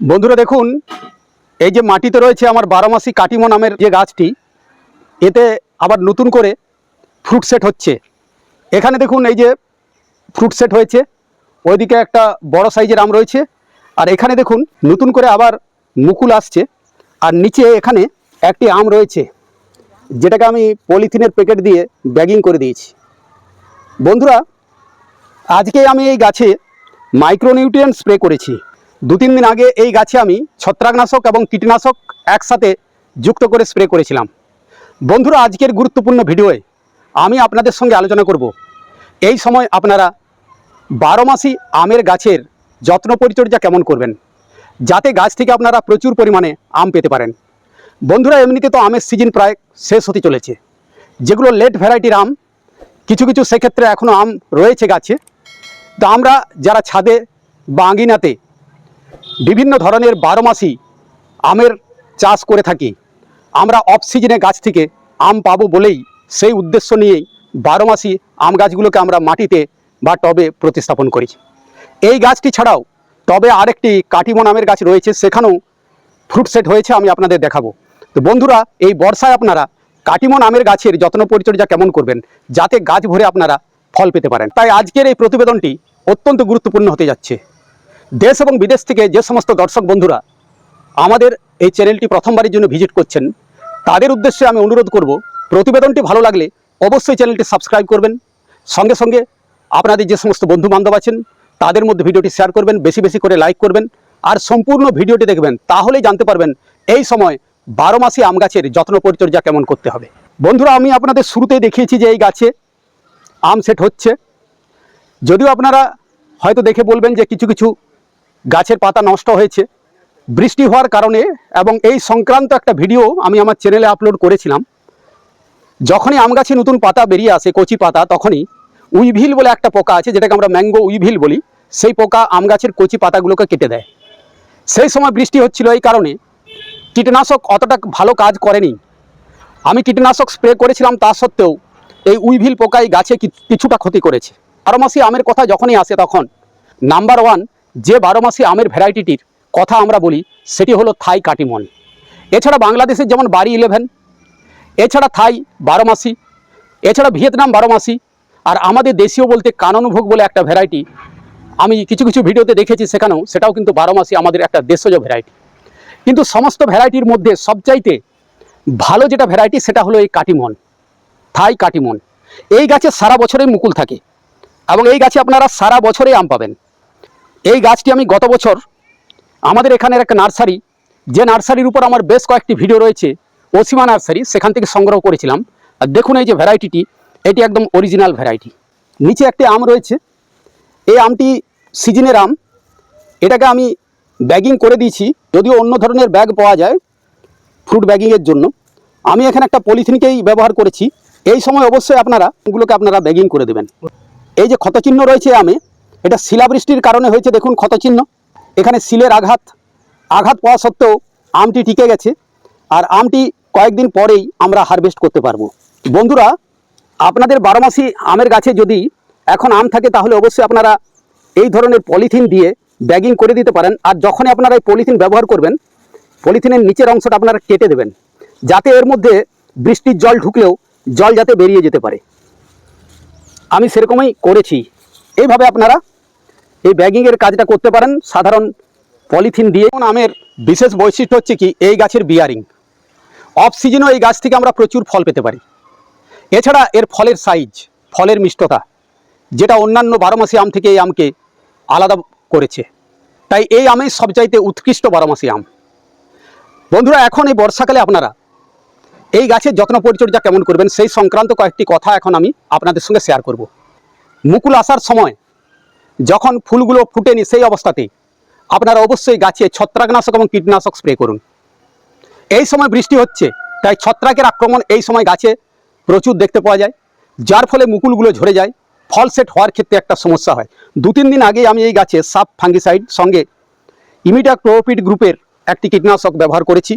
বন্ধুরা দেখুন, এই যে মাটিতে রয়েছে আমার বারোমাসি কাটিমো নামের যে গাছটি, এতে আবার নতুন করে ফ্রুট সেট হচ্ছে। এখানে দেখুন এই যে ফ্রুট সেট হয়েছে, ওইদিকে একটা বড় সাইজের আম রয়েছে, আর এখানে দেখুন নতুন করে আবার মুকুল আসছে, আর নিচে এখানে একটি আম রয়েছে, যেটাকে আমি পলিথিনের প্যাকেট দিয়ে ব্যাগিং করে দিয়েছি। বন্ধুরা, আজকে আমি এই গাছে মাইক্রোনিউট্রিয়েন্ট স্প্রে করেছি। দু তিন দিন আগে এই গাছে আমি ছত্রাকনাশক এবং কীটনাশক একসাথে যুক্ত করে স্প্রে করেছিলাম। বন্ধুরা, আজকের গুরুত্বপূর্ণ ভিডিওয়ে আমি আপনাদের সঙ্গে আলোচনা করব। এই সময় আপনারা বারো মাসি আমের গাছের যত্ন পরিচর্যা কেমন করবেন, যাতে গাছ থেকে আপনারা প্রচুর পরিমাণে আম পেতে পারেন। বন্ধুরা, এমনিতে তো আমের সিজন প্রায় শেষ হতে চলেছে। যেগুলো লেট ভ্যারাইটির আম, কিছু কিছু সেক্ষেত্রে এখনও আম রয়েছে গাছে। তো আমরা যারা ছাদে বা আঙ্গিনাতে বিভিন্ন ধরনের বারো মাসি আমের চাষ করে থাকি। আমরা অফ সিজনে গাছ থেকে আম পাবো বলেই সেই উদ্দেশ্য নিয়েই বারো মাসি আম গাছগুলোকে আমরা মাটিতে বা টবে প্রতিস্থাপন করি। এই গাছটি ছাড়াও টবে আরেকটি কাটিমন আমের গাছ রয়েছে, সেখানেও ফ্রুট সেট হয়েছে, আমি আপনাদের দেখাবো। তো বন্ধুরা, এই বর্ষায় আপনারা কাটিমন আমের গাছের যত্ন পরিচর্যা কেমন করবেন, যাতে গাছ ভরে আপনারা ফল পেতে পারেন। তাই আজকের এই প্রতিবেদনটি অত্যন্ত গুরুত্বপূর্ণ হতে যাচ্ছে। দেশ এবং বিদেশ থেকে যে সমস্ত দর্শক বন্ধুরা আমাদের এই চ্যানেলটি প্রথমবারের জন্য ভিজিট করছেন, তাদের উদ্দেশ্যে আমি অনুরোধ করব, প্রতিবেদনটি ভালো লাগলে অবশ্যই চ্যানেলটি সাবস্ক্রাইব করবেন। সঙ্গে সঙ্গে আপনাদের যে সমস্ত বন্ধু বান্ধব আছেন, তাদের মধ্যে ভিডিওটি শেয়ার করবেন, বেশি বেশি করে লাইক করবেন আর সম্পূর্ণ ভিডিওটি দেখবেন, তাহলেই জানতে পারবেন এই সময় বারো মাসি আম গাছের যত্ন পরিচর্যা কেমন করতে হবে। বন্ধুরা, আমি আপনাদের শুরুতেই দেখিয়েছি যে এই গাছে আম সেট হচ্ছে। যদিও আপনারা হয়তো দেখে বলবেন যে কিছু কিছু গাছের পাতা নষ্ট হয়েছে, বৃষ্টি হওয়ার কারণে এবং এই সংক্রান্ত একটা ভিডিও আমি আমার চ্যানেলে আপলোড করেছিলাম। যখনই আম গাছে নতুন পাতা বেরিয়ে আসে, কচি পাতা, তখনই উইভিল বলে একটা পোকা আছে, যেটাকে আমরা ম্যাঙ্গো উইভিল বলি। সেই পোকা আম গাছের কচি পাতাগুলোকে কেটে দেয়। সেই সময় বৃষ্টি হচ্ছিল এই কারণে কীটনাশক অতটা ভালো কাজ করেনি। আমি কীটনাশক স্প্রে করেছিলাম তা সত্ত্বেও এই উইভিল পোকাই গাছে কিছুটা ক্ষতি করেছে। বারো মাসি, আমের কথা যখনই আসে তখন নাম্বার ওয়ান যে বারো মাসি আমের ভ্যারাইটিটির কথা আমরা বলি, সেটি হলো থাই কাটিমন এছাড়া বাংলাদেশের যেমন বাড়ি ইলেভেন এছাড়া থাই বারো মাসি, এছাড়া ভিয়েতনাম বারো মাসি, আর আমাদের দেশীয় বলতে কাননভোগ বলে একটা ভ্যারাইটি, আমি কিছু কিছু ভিডিওতে দেখেছি সেখানেও, সেটাও কিন্তু বারো মাসি আমাদের একটা দেশজ ভ্যারাইটি। কিন্তু সমস্ত ভ্যারাইটির মধ্যে সবচাইতে ভালো যেটা ভ্যারাইটি, সেটা হলো এই কাটিমন থাই কাটিমন এই গাছে সারা বছরেই মুকুল থাকে, এবং এই গাছে আপনারা সারা বছরেই আম পাবেন। এই গাছটি আমি গত বছর আমাদের এখানের একটা নার্সারি, যে নার্সারির উপর আমার বেশ কয়েকটি ভিডিও রয়েছে অসীমা নার্সারি, সেখান থেকে সংগ্রহ করেছিলাম। আর দেখুন এই যে ভ্যারাইটিটি, এটি একদম অরিজিনাল ভ্যারাইটি। নিচে একটি আম রয়েছে। এই আমটি সিজনের আম। এটাকে আমি ব্যাগিং করে দিয়েছি, যদিও অন্য ধরনের ব্যাগ পাওয়া যায় ফ্রুট ব্যাগিংয়ের জন্য। আমি এখানে একটা পলিথিনকেই ব্যবহার করেছি। এই সময় অবশ্যই আপনারা এগুলোকে আপনারা ব্যাগিং করে দেবেন। এই যে ক্ষতচিহ্ন রয়েছে আমে এটা শিলাবৃষ্টির কারণে হয়েছে, দেখুন ক্ষতচিহ্ন। এখানে শিলের আঘাত আঘাত পাওয়া সত্ত্বেও আমটি টিকে গেছে, আর আমটি কয়েকদিন পরেই আমরা হারভেস্ট করতে পারব। বন্ধুরা, আপনাদের বারো মাসি আমের গাছে যদি এখন আম থাকে, তাহলে অবশ্যই আপনারা এই ধরনের পলিথিন দিয়ে ব্যাগিং করে দিতে পারেন, আর যখনই আপনারা এই পলিথিন ব্যবহার করবেন, পলিথিনের নিচের অংশটা আপনারা কেটে দেবেন, যাতে এর মধ্যে বৃষ্টির জল ঢুকলেও জল যাতে বেরিয়ে যেতে পারে। আমি সেরকমই করেছি। এইভাবে আপনারা এই ব্যাগিংয়ের কাজটা করতে পারেন। সাধারণ পলিথিন দিয়ে। আমের বিশেষ বৈশিষ্ট্য হচ্ছে কি, এই গাছের বিয়ারিং অফ সিজনেও এই গাছ থেকে আমরা প্রচুর ফল পেতে পারি। এছাড়া এর ফলের সাইজ ফলের মিষ্টতা, যেটা অন্যান্য বারো মাসি আম থেকে এই আমকে আলাদা করেছে। তাই এই আমের সবচাইতে উৎকৃষ্ট বারো মাসি আম। বন্ধুরা, এখন এই বর্ষাকালে আপনারা এই গাছের যত্ন পরিচর্যা কেমন করবেন, সেই সংক্রান্ত কয়েকটি কথা এখন আমি আপনাদের সঙ্গে শেয়ার করব। মুকুল আসার সময় যখন ফুলগুলো ফুটেনি সেই অবস্থাতে আপনারা অবশ্যই গাছে ছত্রাকনাশক এবং কীটনাশক স্প্রে করুন। এই সময় বৃষ্টি হচ্ছে, তাই ছত্রাকের আক্রমণ এই সময় গাছে প্রচুর দেখতে পাওয়া যায়, যার ফলে মুকুলগুলো ঝরে যায়, ফল সেট হওয়ার ক্ষেত্রে একটা সমস্যা হয়। দু তিন দিন আগে আমি এই গাছে সাপ ফাঙ্গিসাইড সঙ্গে ইমিডা ক্লোরোপিড গ্রুপের একটি কীটনাশক ব্যবহার করেছি।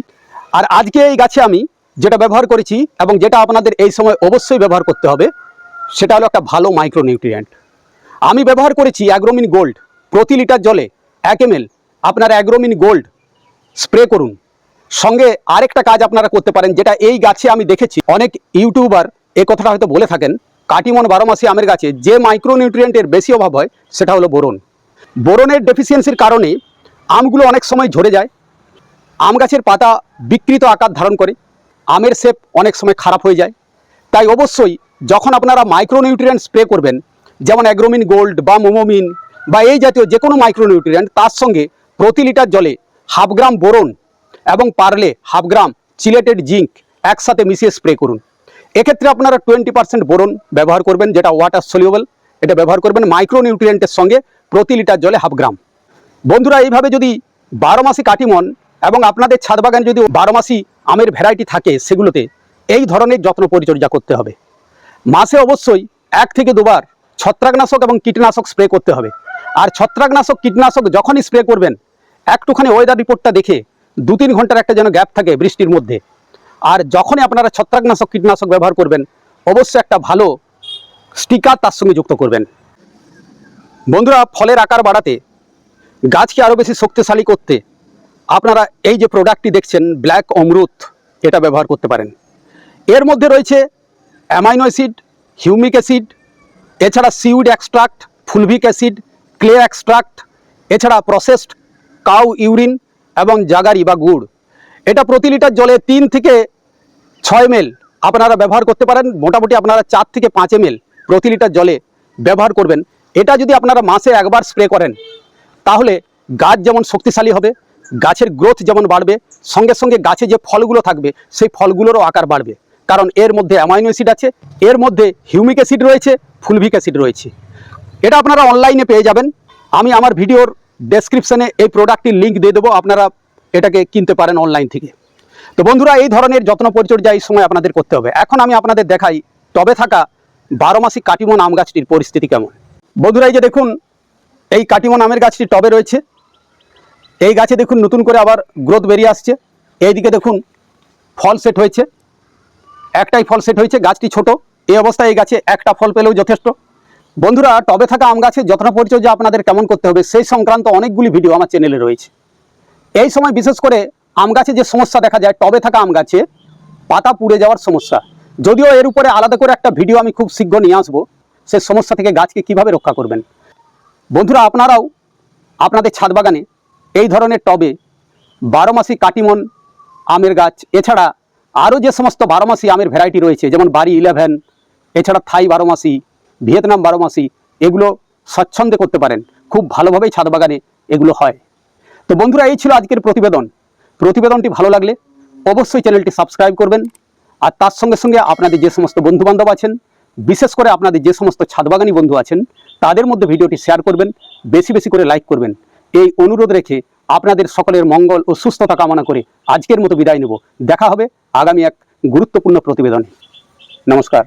আর আজকে এই গাছে আমি যেটা ব্যবহার করেছি এবং যেটা আপনাদের এই সময় অবশ্যই ব্যবহার করতে হবে সেটা হলো একটা ভালো মাইক্রোনিউট্রিয়েন্ট আমি ব্যবহার করেছি অ্যাগ্রোমিন গোল্ড প্রতি লিটার জলে এক এম আপনার অ্যাগ্রোমিন গোল্ড স্প্রে করুন। সঙ্গে আরেকটা কাজ আপনারা করতে পারেন, যেটা এই গাছে আমি দেখেছি। অনেক ইউটিউবার এই কথাটা হয়তো বলে থাকেন, কাটিমন বারো মাসি আমের গাছে যে মাইক্রোনিউট্রিয়েন্টের বেশি অভাব হয়, সেটা হলো বোরন। বোরনের ডেফিসিয়েন্সির কারণে আমগুলো অনেক সময় ঝরে যায়। আম গাছের পাতা বিকৃত আকার ধারণ করে। আমের শেপ অনেক সময় খারাপ হয়ে যায়। তাই অবশ্যই যখন আপনারা মাইক্রোনিউট্রিয়েন্ট স্প্রে করবেন, যেমন অ্যাগ্রোমিন গোল্ড বা মোমোমিন বা এই জাতীয় যে কোনো মাইক্রোনিউট্রিয়েন্ট তার সঙ্গে প্রতি লিটার জলে হাফ গ্রাম বোরন এবং পারলে হাফ গ্রাম চিলেটেড জিঙ্ক একসাথে মিশিয়ে স্প্রে করুন। এক্ষেত্রে আপনারা টোয়েন্টি পার্সেন্ট বোরন ব্যবহার করবেন, যেটা ওয়াটার সলিউবল এটা ব্যবহার করবেন মাইক্রোনিউট্রিয়েন্টের সঙ্গে প্রতি লিটার জলে হাফ গ্রাম বন্ধুরা, এইভাবে যদি বারো মাসি কাটিমন এবং আপনাদের ছাদ বাগান যদি বারো মাসি আমের ভ্যারাইটি থাকে সেগুলোতে, এই ধরনের যত্ন পরিচর্যা করতে হবে। মাসে অবশ্যই এক থেকে দুবার ছত্রাকনাশক এবং কীটনাশক স্প্রে করতে হবে। আর ছত্রাকনাশক, কীটনাশক যখনই স্প্রে করবেন, একটুখানি ওয়েদার রিপোর্টটা দেখে দু তিন ঘণ্টার একটা যেন গ্যাপ থাকে বৃষ্টির মধ্যে। আর যখনই আপনারা ছত্রাকনাশক, কীটনাশক ব্যবহার করবেন, অবশ্যই একটা ভালো স্টিকার তার সঙ্গে যুক্ত করবেন। বন্ধুরা, ফলের আকার বাড়াতে, গাছকে আরও বেশি শক্তিশালী করতে আপনারা এই যে প্রোডাক্টটি দেখছেন ব্ল্যাক অমরুত, এটা ব্যবহার করতে পারেন। এর মধ্যে রয়েছে অ্যামাইনো অ্যাসিড, হিউমিক অ্যাসিড, এছাড়া seaweed extract, fulvic acid, clay extract, এছাড়া প্রসেসড কাউ ইউরিন এবং জাগারি বা গুড়। এটা প্রতি লিটার জলে তিন থেকে ছয় এম আপনারা ব্যবহার করতে পারেন। মোটামুটি আপনারা চার থেকে পাঁচ এম প্রতি লিটার জলে ব্যবহার করবেন। এটা যদি আপনারা মাসে একবার স্প্রে করেন, তাহলে গাছ যেমন শক্তিশালী হবে, গাছের গ্রোথ যেমন বাড়বে, সঙ্গে সঙ্গে গাছে যে ফলগুলো থাকবে, সেই ফলগুলোরও আকার বাড়বে। কারণ এর মধ্যে অ্যামাইনো অ্যাসিড আছে, এর মধ্যে হিউমিক অ্যাসিড রয়েছে ফুলভিক অ্যাসিড রয়েছে। এটা আপনারা অনলাইনে পেয়ে যাবেন। আমি আমার ভিডিওর ডেসক্রিপশানে এই প্রোডাক্টটির লিঙ্ক দিয়ে দেবো, আপনারা এটাকে কিনতে পারেন অনলাইন থেকে। তো বন্ধুরা, এই ধরনের যত্ন পরিচর্যা এই সময় আপনাদের করতে হবে। এখন আমি আপনাদের দেখাই, টবে থাকা বারো মাসিক কাটিমন আম গাছটির পরিস্থিতি কেমন। বন্ধুরা, এই যে দেখুন, এই কাটিমন আমের গাছটি টবে রয়েছে। এই গাছে দেখুন, নতুন করে আবার গ্রোথ বেরিয়ে আসছে। এইদিকে দেখুন, ফল সেট হয়েছে। একটাই ফল সেট হয়েছে, গাছটি ছোট। এই অবস্থায় এই গাছে একটা ফল পেলেও যথেষ্ট। বন্ধুরা, টবে থাকা আম গাছের যত্ন পরিচর্যা আপনাদের কেমন করতে হবে, সেই সংক্রান্ত অনেকগুলি ভিডিও আমার চ্যানেলে রয়েছে। এই সময় বিশেষ করে আম গাছে যে সমস্যা দেখা যায়, টবে থাকা আম গাছে পাতা পুড়ে যাওয়ার সমস্যা। যদিও এর উপরে আলাদা করে একটা ভিডিও আমি খুব শীঘ্র নিয়ে আসব, সে সমস্যা থেকে গাছকে কীভাবে রক্ষা করবেন। বন্ধুরা, আপনারাও আপনাদের ছাদ বাগানে এই ধরনের টবে বারো মাসি কাটিমন আমের গাছ, এছাড়া আরও যে সমস্ত বারো মাসি আমের ভ্যারাইটি রয়েছে, যেমন বাড়ি ইলেভেন এছাড়া থাই বারো মাসি ভিয়েতনাম বারো মাসি এগুলো স্বচ্ছন্দে করতে পারেন। খুব ভালোভাবেই ছাদ বাগানে এগুলো হয়। তো বন্ধুরা, এই ছিল আজকের প্রতিবেদন। প্রতিবেদনটি ভালো লাগলে অবশ্যই চ্যানেলটি সাবস্ক্রাইব করবেন। আর তার সঙ্গে সঙ্গে আপনাদের যে সমস্ত বন্ধুবান্ধব আছেন, বিশেষ করে আপনাদের যে সমস্ত ছাদবাগানি বন্ধু আছেন, তাদের মধ্যে ভিডিওটি শেয়ার করবেন, বেশি বেশি করে লাইক করবেন। এই অনুরোধ রেখে আপনাদের সকলের মঙ্গল ও সুস্থতা কামনা করে আজকের মতো বিদায় নেব। দেখা হবে আগামী এক গুরুত্বপূর্ণ প্রতিবেদন। নমস্কার।